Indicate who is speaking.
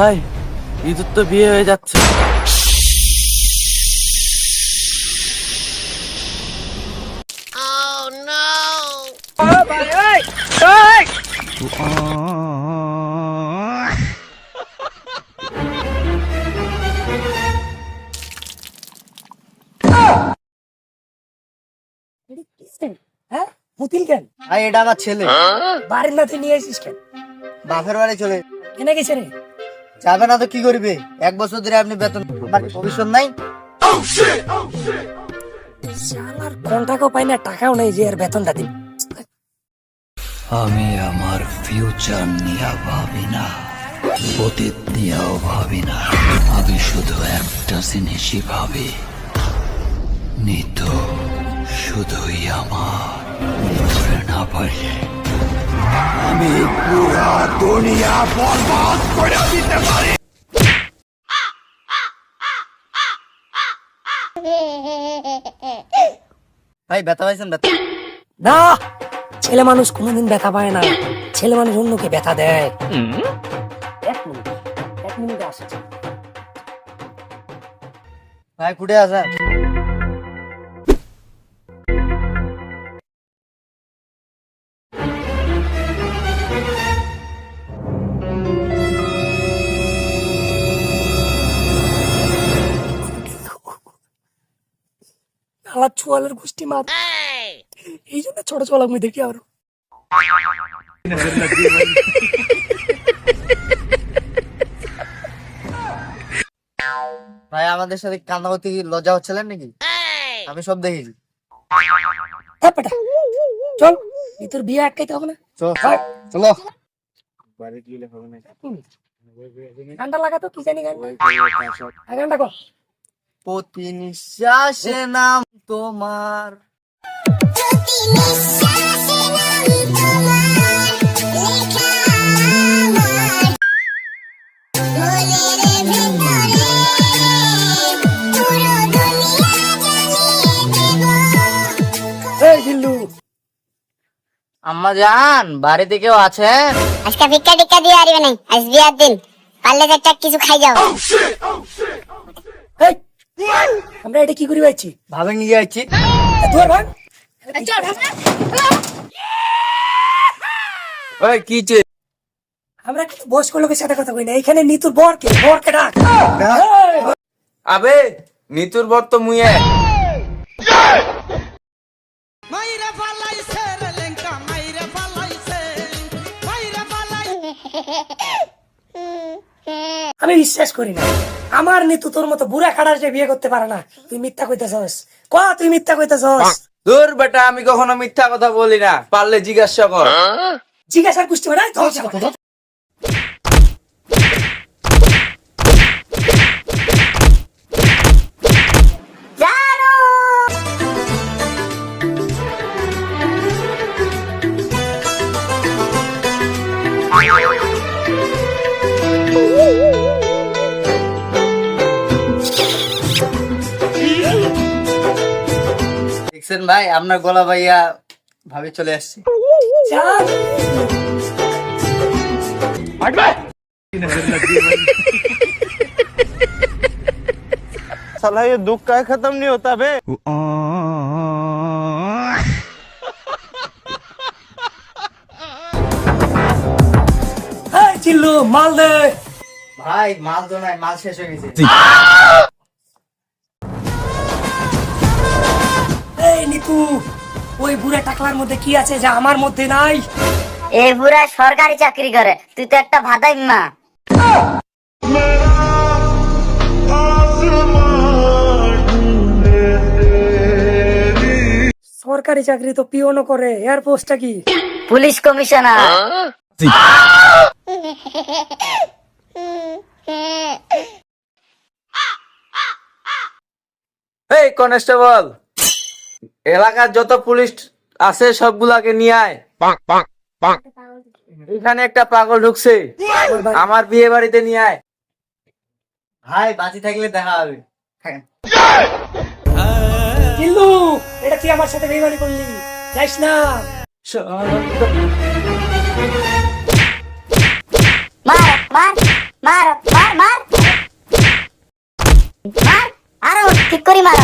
Speaker 1: ভাই ইঁদুর তো বিয়ে হয়ে যাচ্ছে।
Speaker 2: হ্যাঁ? পুতিল কেন?
Speaker 3: ভাই এটা আমার ছেলে।
Speaker 2: বাড়ির নাতে নিয়ে আসিস কেন?
Speaker 3: বাপের বাড়ি চলে
Speaker 2: কেনে গেছে রে?
Speaker 3: যাবে না তো কি করবে? এক বছর ধরে আপনি বেতন আমার ভবিষ্যৎ নাই।
Speaker 2: শালার কন্টাকও পাই না টাকাও নেই যে আর বেতনটা দিন
Speaker 4: আমি আমার ফিউচার নিয়ে ভাবি না অতীত নিয়েও ভাবি না। আমি শুধু একটা জিনিসই ভাবি নিত শুধুই আমার। না পারলে আমি পুরা দুনিয়া বরবাদ করে দিতে পারি।
Speaker 3: ভাই ব্যথা পাইছেন ব্যথা?
Speaker 2: না ছেলে মানুষ কোনোদিন ব্যথা পায় না। ছেলে মানুষ অন্যকে ব্যথা দেয়। এক মিনিট এক মিনিটে আসছে।
Speaker 3: ভাই কুটে আছেন
Speaker 2: চুয়ালের গোষ্ঠী মাত এই জন্য ছোট চোয়াল আমি দেখি আর।
Speaker 3: ভাই আমাদের সাথে কান্না করতে লজ্জা হচ্ছিলেন নাকি? আমি সব দেখেছি
Speaker 2: হ্যাঁ পেটা চল তোর বিয়ে আটকাইতে হবে না।
Speaker 3: চল চলো
Speaker 2: গানটা লাগাতো কি জানি গান গানটা কর।
Speaker 3: প্রতি নিঃশ্বাসে নাম তোমার। আম্মা জান বাড়িতে কেউ আছেন?
Speaker 5: আজকে ভিক্ষা টিক্কা দিয়ে আসবে নাই আজ বিয়ার দিন। পারলে একটা কিছু খাই যাও।
Speaker 2: এই আমরা এটা কি করি পাচ্ছি
Speaker 3: ভাবে নিয়ে যাচ্ছি।
Speaker 2: ধর ভাগ।
Speaker 1: ওই কি চে
Speaker 2: আমরা কিন্তু বয়স্ক লোকের সাথে কথা কই না? এখানে নিতুর বর কে বর কে ডাক
Speaker 1: আবে নিতুর বর তো মুয়ে
Speaker 2: আমি বিশ্বাস করি না। আমার নিতু তোর মতো বুড়া কাটার যে বিয়ে করতে পারে না তুই মিথ্যা কইতেছস। ক তুই মিথ্যা কইতেছস?
Speaker 1: দূর বেটা আমি কখনো মিথ্যা কথা বলি না পারলে জিজ্ঞাসা কর।
Speaker 2: জিজ্ঞাসা করতে মানে
Speaker 3: দেখছেন ভাই আপনার গলা ভাইয়া ভাবে চলে আসছে
Speaker 2: চাল।
Speaker 1: साला ये दुख का खत्म नहीं होता बे
Speaker 2: এই চিল্লু মাল দে
Speaker 3: ভাই মাল তো নাই মাল শেষ হয়ে গেছে
Speaker 2: এই ওই বুড়া টাকলার মধ্যে কি আছে যা আমার মধ্যে নাই?
Speaker 5: এই বুড়া সরকারি চাকরি করে তুই তো একটা ভাদাই মা।
Speaker 2: সরকারি চাকরি তো পিওনও করে এয়ার পোস্টটা কি?
Speaker 5: Police commissioner.
Speaker 1: এই কনস্টেবল এলাকার যত পুলিশ আছে সবগুলাকে নিয়ে আয়। এখানে একটা পাগল ঢুকছে। আমার বিয়ে বাড়িতে নিয়ে আয়।
Speaker 3: ভাই বাঁচি থাকলে দেখা হবে।
Speaker 2: কিন্তু এটা তুই আমার সাথে বেইমানি করলি। যাইস না।
Speaker 5: মার মার মার মার মার। মার আরও ঠিক করি মার।